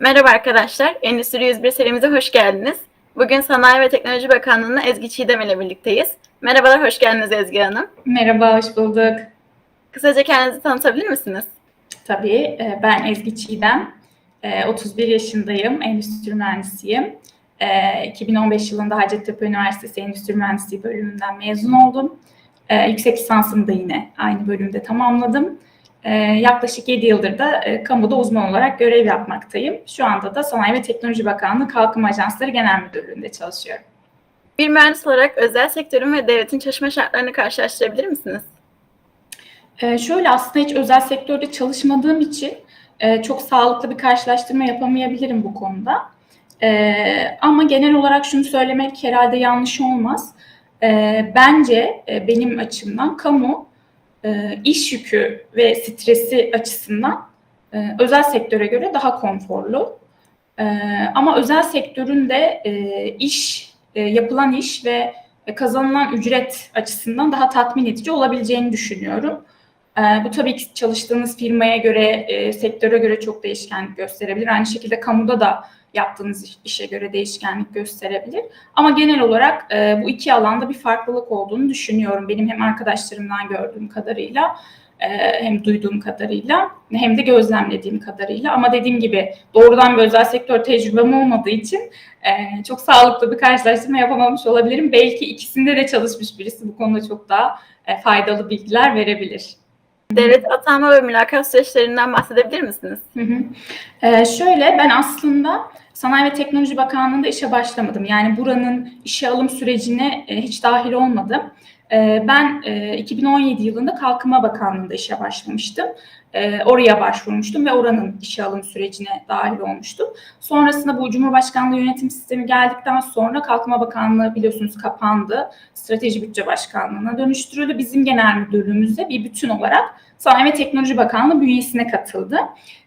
Merhaba arkadaşlar, Endüstri 101 serimize hoş geldiniz. Bugün Sanayi ve Teknoloji Bakanlığı'nın Ezgi Çiğdem ile birlikteyiz. Merhabalar, hoş geldiniz Ezgi Hanım. Merhaba, hoş bulduk. Kısaca kendinizi tanıtabilir misiniz? Tabii, e, ben Ezgi Çiğdem. E, 31 yaşındayım, endüstri mühendisiyim. E, 2015 yılında Hacettepe Üniversitesi Endüstri Mühendisliği bölümünden mezun oldum. E, Yüksek lisansımı da yine aynı bölümde tamamladım. E, Yaklaşık 7 yıldır da e, kamuda uzman olarak görev yapmaktayım. Şu anda da Sanayi ve Teknoloji Bakanlığı Kalkınma Ajansları Genel Müdürlüğü'nde çalışıyorum. Bir mühendis olarak özel sektörün ve devletin çalışma şartlarını karşılaştırabilir misiniz? Ee, şöyle aslında hiç özel sektörde çalışmadığım için e, çok sağlıklı bir karşılaştırma yapamayabilirim bu konuda. E, ama genel olarak şunu söylemek herhalde yanlış olmaz. E, bence e, benim açımdan kamu e, iş yükü ve stresi açısından e, özel sektöre göre daha konforlu. E, ama özel sektörün de iş, yapılan iş ve kazanılan ücret açısından daha tatmin edici olabileceğini düşünüyorum. Bu tabii ki çalıştığınız firmaya göre, sektöre göre çok değişkenlik gösterebilir. Aynı şekilde kamuda da yaptığınız işe göre değişkenlik gösterebilir. Ama genel olarak e, bu iki alanda bir farklılık olduğunu düşünüyorum. Benim hem arkadaşlarımdan gördüğüm kadarıyla e, hem duyduğum kadarıyla hem de gözlemlediğim kadarıyla. Ama dediğim gibi doğrudan bir özel sektör tecrübem olmadığı için e, çok sağlıklı bir karşılaştırma yapamamış olabilirim. Belki ikisinde de çalışmış birisi bu konuda çok daha e, faydalı bilgiler verebilir. Devlet atanma ve mülakat süreçlerinden bahsedebilir misiniz? Hı hı. Ee, şöyle ben aslında Sanayi ve Teknoloji Bakanlığı'nda işe başlamadım. Yani buranın işe alım sürecine e, hiç dahil olmadım. E, ben e, 2017 yılında Kalkınma Bakanlığı'nda işe başlamıştım. E, oraya başvurmuştum ve oranın işe alım sürecine dahil olmuştum. Sonrasında bu Cumhurbaşkanlığı yönetim sistemi geldikten sonra Kalkınma Bakanlığı biliyorsunuz kapandı. Strateji Bütçe Başkanlığı'na dönüştürüldü. Bizim genel müdürlüğümüzde bir bütün olarak Sanayi ve Teknoloji Bakanlığı bünyesine katıldı.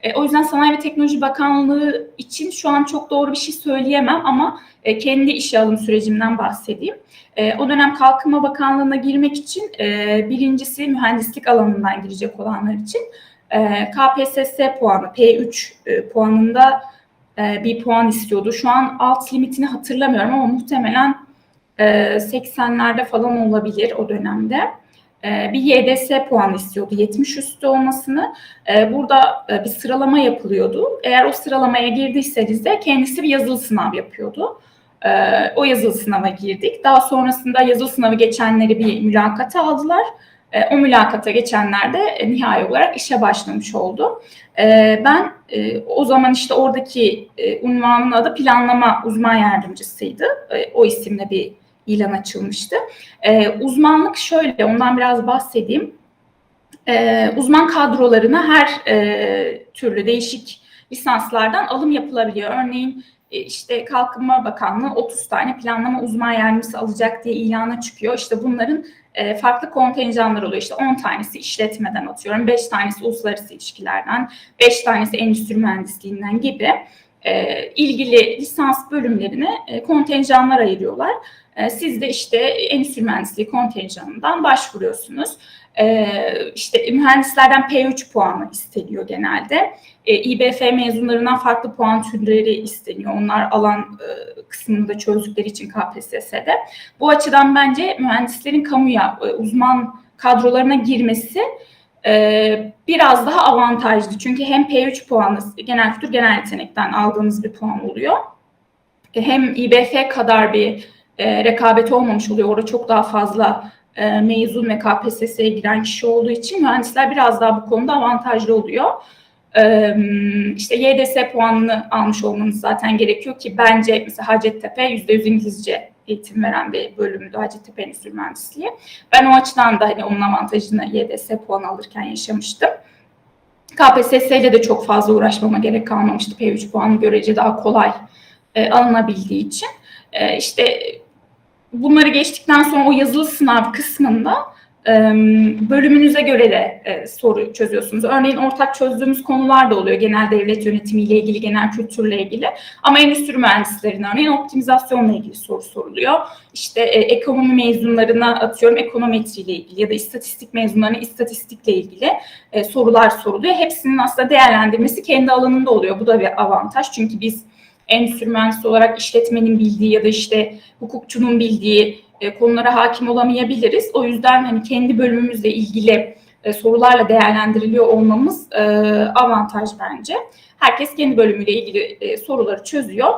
E, o yüzden Sanayi ve Teknoloji Bakanlığı için şu an çok doğru bir şey söyleyemem ama e, kendi işe alım sürecimden bahsedeyim. E, o dönem Kalkınma Bakanlığı'na girmek için e, birincisi mühendislik alanından girecek olanlar için e, KPSS puanı P3 e, puanında e, bir puan istiyordu. Şu an alt limitini hatırlamıyorum ama muhtemelen e, 80'lerde falan olabilir o dönemde. E, bir YDS puanı istiyordu 70 üstü olmasını. E, burada e, bir sıralama yapılıyordu. Eğer o sıralamaya girdiyseniz de kendisi bir yazılı sınav yapıyordu. O yazılı sınava girdik. Daha sonrasında yazılı sınavı geçenleri bir mülakata aldılar. O mülakata geçenler de nihai olarak işe başlamış oldu. Ben o zaman işte oradaki unvanın adı planlama uzman yardımcısıydı. O isimle bir ilan açılmıştı. Ee, uzmanlık şöyle, ondan biraz bahsedeyim. Ee, uzman kadrolarına her e, türlü değişik lisanslardan alım yapılabiliyor. Örneğin e, işte Kalkınma Bakanlığı 30 tane planlama uzman yardımcısı alacak diye ilana çıkıyor. İşte bunların e, farklı kontenjanlar oluyor. İşte 10 tanesi işletmeden atıyorum, 5 tanesi uluslararası ilişkilerden, 5 tanesi endüstri mühendisliğinden gibi e, ilgili lisans bölümlerine e, kontenjanlar ayırıyorlar. E, siz de işte endüstri mühendisliği kontenjanından başvuruyorsunuz. E, işte mühendislerden P3 puanı isteniyor genelde. E, İBF mezunlarından farklı puan türleri isteniyor. Onlar alan e, kısmını da çözdükleri için KPSS'de. Bu açıdan bence mühendislerin kamuya e, uzman kadrolarına girmesi e, biraz daha avantajlı. Çünkü hem P3 puanı genel kültür genel yetenekten aldığınız bir puan oluyor. E, hem İBF kadar bir e, rekabet olmamış oluyor. Orada çok daha fazla e, mezun ve KPSS'ye giren kişi olduğu için mühendisler biraz daha bu konuda avantajlı oluyor. E, işte YDS puanını almış olmanız zaten gerekiyor ki bence mesela Hacettepe %100 İngilizce eğitim veren bir bölümdü Hacettepe Endüstri Mühendisliği. Ben o açıdan da hani onun avantajını YDS puanı alırken yaşamıştım. KPSS ile de çok fazla uğraşmama gerek kalmamıştı. P3 puanı görece daha kolay e, alınabildiği için. E, işte bunları geçtikten sonra o yazılı sınav kısmında bölümünüze göre de e, soru çözüyorsunuz. Örneğin ortak çözdüğümüz konular da oluyor. Genel devlet yönetimiyle ilgili, genel kültürle ilgili. Ama endüstri mühendislerine örneğin optimizasyonla ilgili soru soruluyor. İşte e, ekonomi mezunlarına atıyorum ekonometriyle ilgili ya da istatistik mezunlarına istatistikle ilgili e, sorular soruluyor. Hepsinin aslında değerlendirmesi kendi alanında oluyor. Bu da bir avantaj. Çünkü biz endüstri mühendisi olarak işletmenin bildiği ya da işte hukukçunun bildiği e, konulara hakim olamayabiliriz. O yüzden hani kendi bölümümüzle ilgili e, sorularla değerlendiriliyor olmamız e, avantaj bence. Herkes kendi bölümüyle ilgili soruları çözüyor.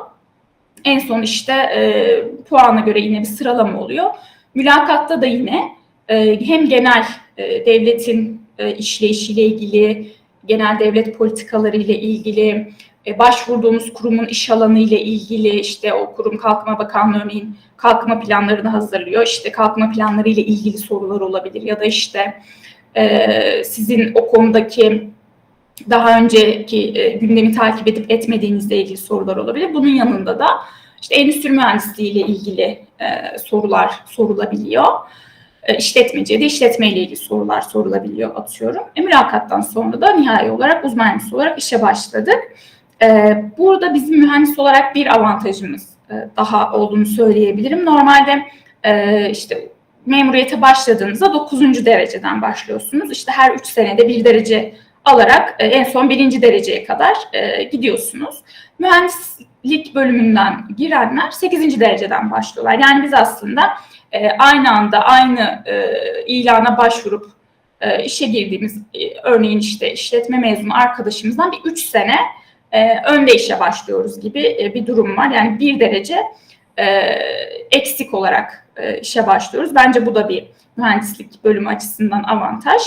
En son işte e, puana göre yine bir sıralama oluyor. Mülakatta da yine hem genel devletin e, işleyişiyle ilgili, genel devlet politikaları ile ilgili, e, başvurduğumuz kurumun iş alanı ile ilgili işte o kurum Kalkınma Bakanlığı örneğin kalkınma planlarını hazırlıyor. İşte kalkınma planları ile ilgili sorular olabilir ya da işte e, sizin o konudaki daha önceki e, gündemi takip edip etmediğinizle ilgili sorular olabilir. Bunun yanında da işte endüstri mühendisliği ile ilgili e, sorular sorulabiliyor. E, de işletme ile ilgili sorular sorulabiliyor atıyorum. E, mülakattan sonra da nihai olarak uzman mühendis olarak işe başladık. E, burada bizim mühendis olarak bir avantajımız e, daha olduğunu söyleyebilirim. Normalde e, işte memuriyete başladığınızda 9. dereceden başlıyorsunuz. İşte her 3 senede bir derece alarak e, en son birinci dereceye kadar gidiyorsunuz. Mühendislik bölümünden girenler 8. dereceden başlıyorlar. Yani biz aslında aynı anda aynı ilana başvurup işe girdiğimiz örneğin işte işletme mezunu arkadaşımızdan bir 3 sene e, önde işe başlıyoruz gibi e, bir durum var. Yani bir derece e, eksik olarak e, işe başlıyoruz. Bence bu da bir mühendislik bölümü açısından avantaj.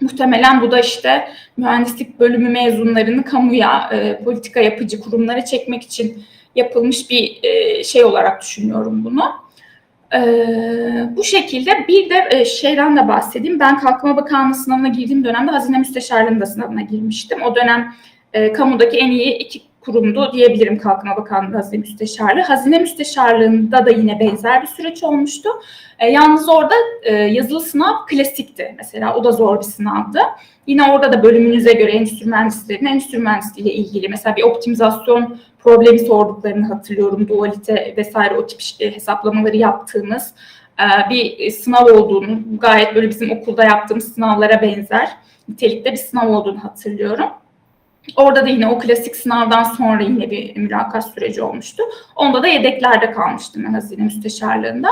Muhtemelen bu da işte mühendislik bölümü mezunlarını kamuya, e, politika yapıcı kurumlara çekmek için yapılmış bir e, şey olarak düşünüyorum bunu. E, bu şekilde bir de e, şeyden de bahsedeyim. Ben Kalkınma Bakanlığı sınavına girdiğim dönemde Hazine Müsteşarlığı'nda sınavına girmiştim. O dönem e, kamudaki en iyi iki kurumdu diyebilirim Kalkınma Bakanlığı Hazine Müsteşarlığı. Hazine Müsteşarlığı'nda da yine benzer bir süreç olmuştu. E, yalnız orada e, yazılı sınav klasikti mesela. O da zor bir sınavdı. Yine orada da bölümünüze göre endüstri mühendislerinin endüstri mühendisliği ile ilgili mesela bir optimizasyon problemi sorduklarını hatırlıyorum. Dualite vesaire o tip işte hesaplamaları yaptığımız e, bir sınav olduğunu, gayet böyle bizim okulda yaptığımız sınavlara benzer nitelikte bir sınav olduğunu hatırlıyorum. Orada da yine o klasik sınavdan sonra yine bir mülakat süreci olmuştu. Onda da yedeklerde kalmıştım ben hazine müsteşarlığında.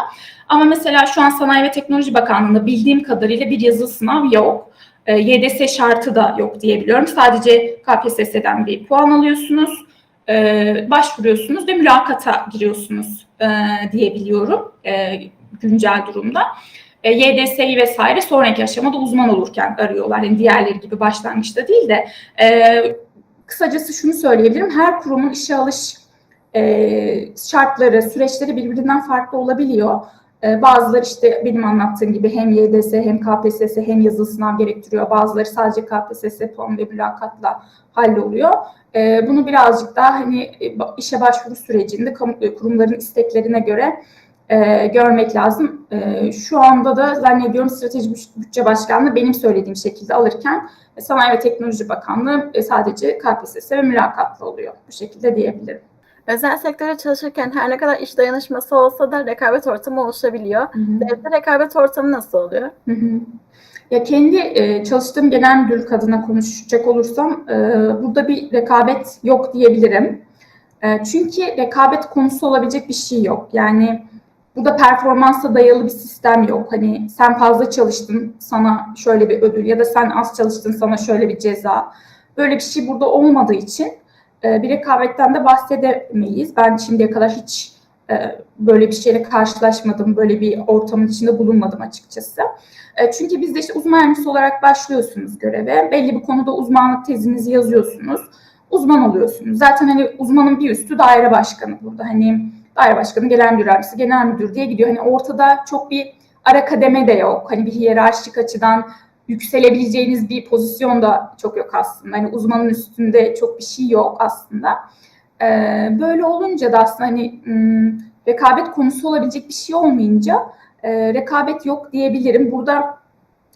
Ama mesela şu an Sanayi ve Teknoloji Bakanlığı'nda bildiğim kadarıyla bir yazılı sınav yok. E, YDS şartı da yok diyebiliyorum. Sadece KPSS'den bir puan alıyorsunuz, e, başvuruyorsunuz ve mülakata giriyorsunuz e, diyebiliyorum e, güncel durumda. E, YDS'yi vesaire sonraki aşamada uzman olurken arıyorlar. Yani diğerleri gibi başlangıçta değil de e, kısacası şunu söyleyebilirim. Her kurumun işe alış e, şartları, süreçleri birbirinden farklı olabiliyor. E, bazıları işte benim anlattığım gibi hem YDS hem KPSS hem yazılı sınav gerektiriyor. Bazıları sadece KPSS puan ve mülakatla halloluyor. E, bunu birazcık daha hani e, işe başvuru sürecinde kamu, e, kurumların isteklerine göre e, görmek lazım. E, şu anda da zannediyorum Strateji Bütçe Başkanlığı benim söylediğim şekilde alırken e, Sanayi ve Teknoloji Bakanlığı e, sadece KPSS ve mülakatla oluyor. Bu şekilde diyebilirim. Özel sektörde çalışırken her ne kadar iş dayanışması olsa da rekabet ortamı oluşabiliyor. Devlette rekabet ortamı nasıl oluyor? Hı hı. Ya kendi e, çalıştığım genel müdürlük adına konuşacak olursam e, burada bir rekabet yok diyebilirim. E, çünkü rekabet konusu olabilecek bir şey yok. Yani burada performansa dayalı bir sistem yok. Hani sen fazla çalıştın sana şöyle bir ödül ya da sen az çalıştın sana şöyle bir ceza. Böyle bir şey burada olmadığı için e, bir rekabetten de bahsedemeyiz. Ben şimdiye kadar hiç e, böyle bir şeyle karşılaşmadım, böyle bir ortamın içinde bulunmadım açıkçası. E, çünkü bizde işte uzman mühendis olarak başlıyorsunuz göreve. Belli bir konuda uzmanlık tezinizi yazıyorsunuz. Uzman oluyorsunuz. Zaten hani uzmanın bir üstü daire başkanı burada. Hani daire başkanı, genel müdür yardımcısı, genel müdür diye gidiyor. Hani ortada çok bir ara kademe de yok. Hani bir hiyerarşik açıdan yükselebileceğiniz bir pozisyon da çok yok aslında. Hani uzmanın üstünde çok bir şey yok aslında. Ee, böyle olunca da aslında hani ım, rekabet konusu olabilecek bir şey olmayınca e, rekabet yok diyebilirim. Burada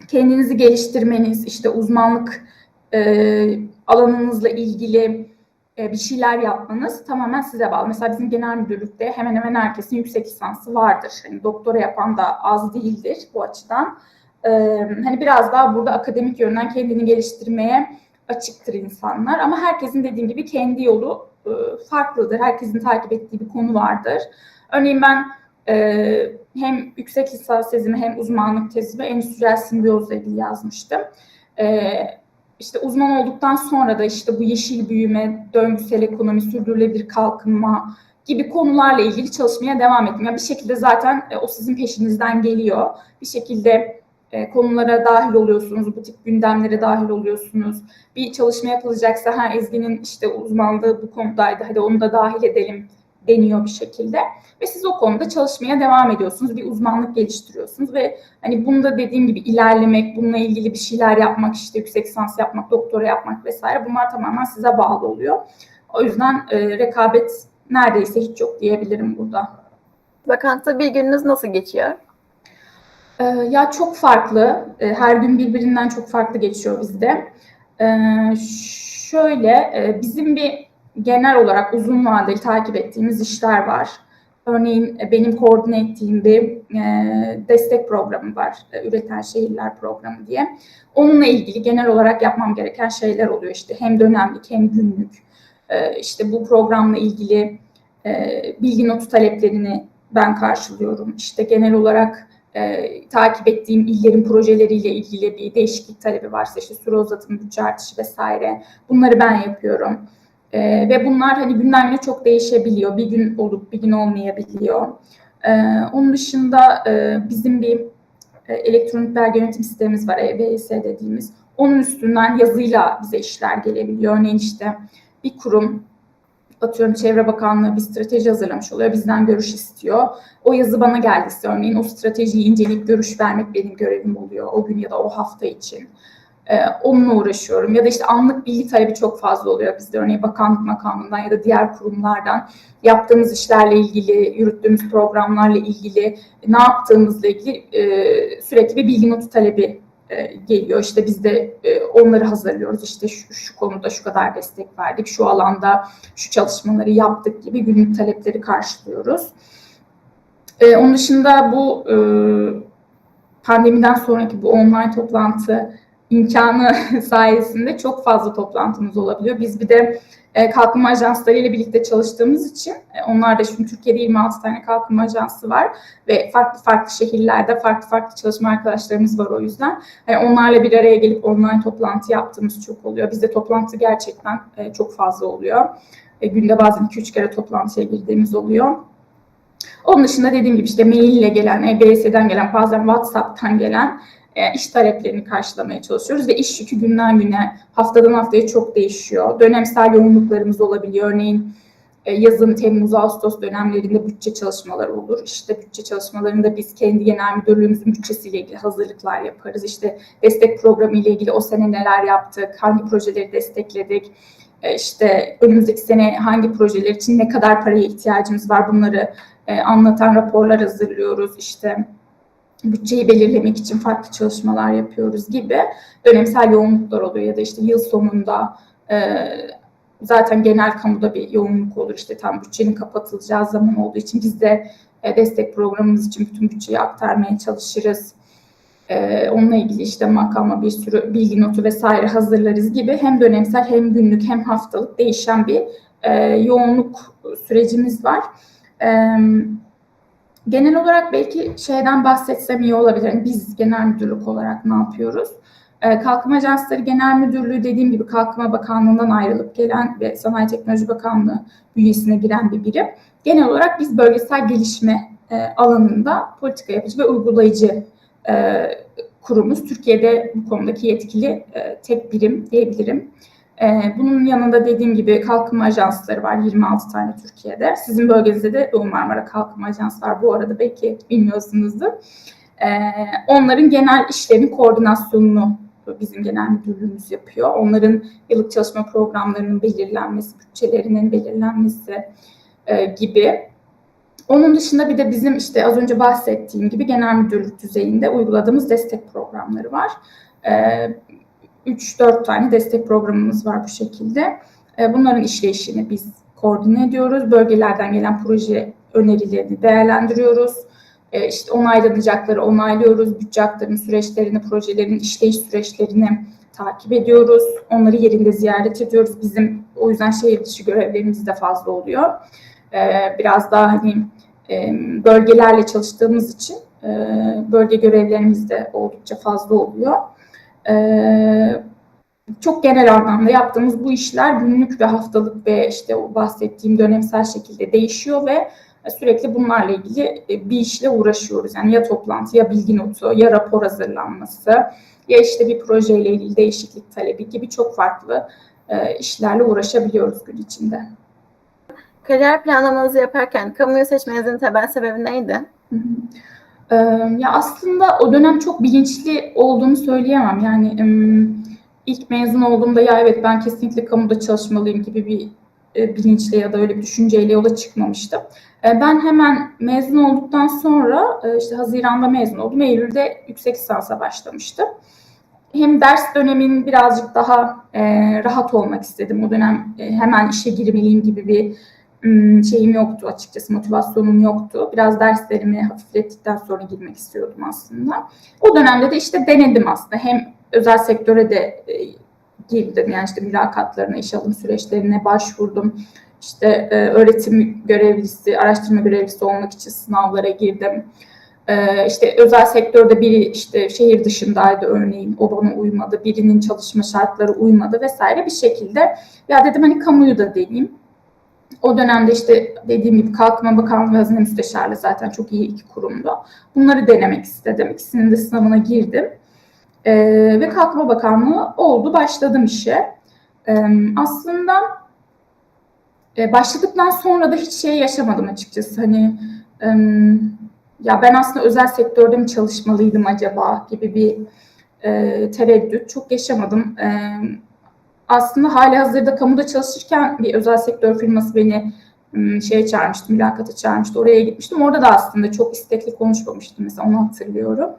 kendinizi geliştirmeniz, işte uzmanlık e, alanınızla ilgili e, bir şeyler yapmanız tamamen size bağlı. Mesela bizim genel müdürlükte hemen hemen herkesin yüksek lisansı vardır. Hani doktora yapan da az değildir bu açıdan. E, hani biraz daha burada akademik yönden kendini geliştirmeye açıktır insanlar. Ama herkesin dediğim gibi kendi yolu e, farklıdır. Herkesin takip ettiği bir konu vardır. Örneğin ben e, hem yüksek lisans tezimi hem uzmanlık tezimi endüstriyel simbiyozla ilgili yazmıştım. E, işte uzman olduktan sonra da işte bu yeşil büyüme, döngüsel ekonomi, sürdürülebilir kalkınma gibi konularla ilgili çalışmaya devam ettim. Yani bir şekilde zaten e, o sizin peşinizden geliyor. Bir şekilde e, konulara dahil oluyorsunuz, bu tip gündemlere dahil oluyorsunuz. Bir çalışma yapılacaksa ha Ezgi'nin işte uzmanlığı bu konudaydı, hadi onu da dahil edelim deniyor bir şekilde. Ve siz o konuda çalışmaya devam ediyorsunuz, bir uzmanlık geliştiriyorsunuz ve hani bunda dediğim gibi ilerlemek, bununla ilgili bir şeyler yapmak, işte yüksek lisans yapmak, doktora yapmak vesaire bunlar tamamen size bağlı oluyor. O yüzden e, rekabet neredeyse hiç yok diyebilirim burada. Vakansta bir gününüz nasıl geçiyor? Ee, ya çok farklı. Ee, her gün birbirinden çok farklı geçiyor bizde. Ee, şöyle e, bizim bir genel olarak uzun vadeli takip ettiğimiz işler var. Örneğin e, benim koordine ettiğim bir e, destek programı var. E, Üreten Şehirler Programı diye. Onunla ilgili genel olarak yapmam gereken şeyler oluyor. İşte hem dönemlik hem günlük. E, işte bu programla ilgili e, bilgi notu taleplerini ben karşılıyorum. İşte genel olarak e, takip ettiğim illerin projeleriyle ilgili bir değişiklik talebi varsa işte süre uzatımı, bütçe artışı vesaire bunları ben yapıyorum. E, ve bunlar hani günden güne çok değişebiliyor. Bir gün olup bir gün olmayabiliyor. E, onun dışında e, bizim bir e, elektronik belge yönetim sistemimiz var, EBS dediğimiz. Onun üstünden yazıyla bize işler gelebiliyor. Örneğin işte bir kurum atıyorum Çevre Bakanlığı bir strateji hazırlamış oluyor. Bizden görüş istiyor. O yazı bana geldiyse örneğin o stratejiyi inceleyip görüş vermek benim görevim oluyor o gün ya da o hafta için. Ee, onunla uğraşıyorum. Ya da işte anlık bilgi talebi çok fazla oluyor bizde. Örneğin bakanlık makamından ya da diğer kurumlardan yaptığımız işlerle ilgili, yürüttüğümüz programlarla ilgili, ne yaptığımızla ilgili e, sürekli bir bilgi notu talebi e, geliyor. İşte biz de e, onları hazırlıyoruz. İşte şu, şu konuda şu kadar destek verdik, şu alanda şu çalışmaları yaptık gibi günlük talepleri karşılıyoruz. E, onun dışında bu e, pandemiden sonraki bu online toplantı imkanı sayesinde çok fazla toplantımız olabiliyor. Biz bir de e, kalkınma ajansları ile birlikte çalıştığımız için e, onlar da şimdi Türkiye'de 26 tane kalkınma ajansı var ve farklı farklı şehirlerde farklı farklı çalışma arkadaşlarımız var o yüzden. Yani onlarla bir araya gelip online toplantı yaptığımız çok oluyor. Bizde toplantı gerçekten e, çok fazla oluyor. E, günde bazen 2-3 kere toplantıya girdiğimiz oluyor. Onun dışında dediğim gibi işte mail ile gelen, EBS'den gelen, bazen WhatsApp'tan gelen e, iş taleplerini karşılamaya çalışıyoruz ve iş yükü günden güne, haftadan haftaya çok değişiyor. Dönemsel yoğunluklarımız olabiliyor. Örneğin e, yazın Temmuz, Ağustos dönemlerinde bütçe çalışmaları olur. İşte bütçe çalışmalarında biz kendi genel müdürlüğümüzün bütçesiyle ilgili hazırlıklar yaparız. İşte destek programı ile ilgili o sene neler yaptık, hangi projeleri destekledik, e, işte önümüzdeki sene hangi projeler için ne kadar paraya ihtiyacımız var bunları anlatan raporlar hazırlıyoruz. İşte bütçeyi belirlemek için farklı çalışmalar yapıyoruz gibi dönemsel yoğunluklar oluyor ya da işte yıl sonunda e, zaten genel kamuda bir yoğunluk olur işte tam bütçenin kapatılacağı zaman olduğu için biz de e, destek programımız için bütün bütçeyi aktarmaya çalışırız. E, onunla ilgili işte makama bir sürü bilgi notu vesaire hazırlarız gibi hem dönemsel hem günlük hem haftalık değişen bir e, yoğunluk sürecimiz var. Evet genel olarak belki şeyden bahsetsem iyi olabilir. Yani biz genel müdürlük olarak ne yapıyoruz? Ee, Kalkınma Ajansları Genel Müdürlüğü dediğim gibi Kalkınma Bakanlığı'ndan ayrılıp gelen ve Sanayi Teknoloji Bakanlığı bünyesine giren bir birim. Genel olarak biz bölgesel gelişme e, alanında politika yapıcı ve uygulayıcı e, kurumuz. Türkiye'de bu konudaki yetkili e, tek birim diyebilirim. Ee, bunun yanında dediğim gibi kalkınma ajansları var 26 tane Türkiye'de. Sizin bölgenizde de Doğu Marmara Kalkınma Ajansı var. Bu arada belki bilmiyorsunuzdur. Ee, onların genel işlerinin koordinasyonunu bizim genel müdürlüğümüz yapıyor. Onların yıllık çalışma programlarının belirlenmesi, bütçelerinin belirlenmesi e, gibi Onun dışında bir de bizim işte az önce bahsettiğim gibi genel müdürlük düzeyinde uyguladığımız destek programları var. 3-4 tane destek programımız var bu şekilde. E, Bunların işleyişini biz koordine ediyoruz. Bölgelerden gelen proje önerilerini değerlendiriyoruz. E, İşte onaylanacakları onaylıyoruz. Bütçe aktarım süreçlerini, projelerin işleyiş süreçlerini takip ediyoruz. Onları yerinde ziyaret ediyoruz. Bizim o yüzden şehir dışı görevlerimiz de fazla oluyor. E, Biraz daha hani bölgelerle çalıştığımız için bölge görevlerimiz de oldukça fazla oluyor. E, çok genel anlamda yaptığımız bu işler günlük ve haftalık ve işte o bahsettiğim dönemsel şekilde değişiyor ve sürekli bunlarla ilgili bir işle uğraşıyoruz. Yani ya toplantı, ya bilgi notu, ya rapor hazırlanması, ya işte bir projeyle ilgili değişiklik talebi gibi çok farklı e, işlerle uğraşabiliyoruz gün içinde. Kariyer planlamanızı yaparken kamuyu seçmenizin temel sebebi neydi? Hı hı. Ya aslında o dönem çok bilinçli olduğumu söyleyemem. Yani ilk mezun olduğumda ya evet ben kesinlikle kamuda çalışmalıyım gibi bir e, bilinçle ya da öyle bir düşünceyle yola çıkmamıştım. E, ben hemen mezun olduktan sonra e, işte Haziran'da mezun oldum. Eylül'de yüksek lisansa başlamıştım. Hem ders dönemin birazcık daha rahat olmak istedim. O dönem hemen işe girmeliyim gibi bir şeyim yoktu açıkçası, motivasyonum yoktu. Biraz derslerimi hafiflettikten sonra girmek istiyordum aslında. O dönemde de işte denedim aslında. Hem özel sektöre de e, girdim. Yani işte mülakatlarına, iş alım süreçlerine başvurdum. İşte e, öğretim görevlisi, araştırma görevlisi olmak için sınavlara girdim. E, işte özel sektörde biri işte şehir dışındaydı örneğin, o bana uymadı, birinin çalışma şartları uymadı vesaire bir şekilde. Ya dedim hani kamuyu da deneyeyim. O dönemde işte dediğim gibi Kalkınma Bakanlığı ve Hazine Müsteşarlığı zaten çok iyi iki kurumdu. Bunları denemek istedim. İkisinin de sınavına girdim. Ee, ve Kalkınma Bakanlığı oldu, başladım işe. Ee, aslında e, başladıktan sonra da hiç şey yaşamadım açıkçası. Hani e, ya ben aslında özel sektörde mi çalışmalıydım acaba gibi bir e, tereddüt çok yaşamadım. E, aslında hali hazırda kamuda çalışırken bir özel sektör firması beni m, şeye çağırmıştı, mülakata çağırmıştı. Oraya gitmiştim. Orada da aslında çok istekli konuşmamıştım mesela onu hatırlıyorum.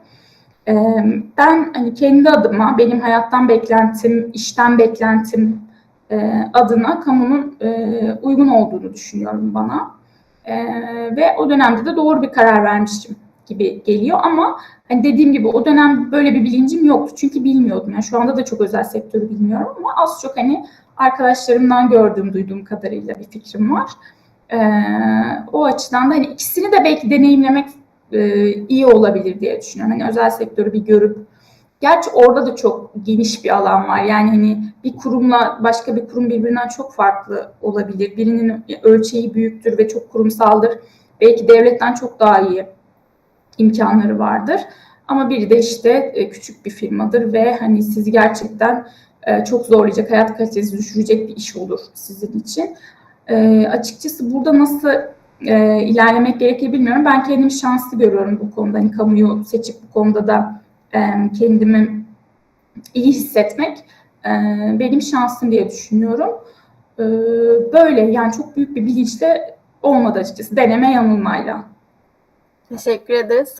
Ben hani kendi adıma, benim hayattan beklentim, işten beklentim adına kamunun uygun olduğunu düşünüyorum bana. Ve o dönemde de doğru bir karar vermişim gibi geliyor ama hani dediğim gibi o dönem böyle bir bilincim yoktu çünkü bilmiyordum. Yani şu anda da çok özel sektörü bilmiyorum ama az çok hani arkadaşlarımdan gördüğüm, duyduğum kadarıyla bir fikrim var. E, o açıdan da hani ikisini de belki deneyimlemek e, iyi olabilir diye düşünüyorum. Hani özel sektörü bir görüp Gerçi orada da çok geniş bir alan var. Yani hani bir kurumla başka bir kurum birbirinden çok farklı olabilir. Birinin ölçeği büyüktür ve çok kurumsaldır. Belki devletten çok daha iyi imkanları vardır. Ama biri de işte e, küçük bir firmadır ve hani sizi gerçekten e, çok zorlayacak, hayat kalitenizi düşürecek bir iş olur sizin için. E, açıkçası burada nasıl ilerlemek gerekir bilmiyorum. Ben kendimi şanslı görüyorum bu konuda. Hani kamuyu seçip bu konuda da kendimi iyi hissetmek benim şansım diye düşünüyorum. Böyle yani çok büyük bir bilinçle olmadı açıkçası. Deneme yanılmayla. Teşekkür ederiz.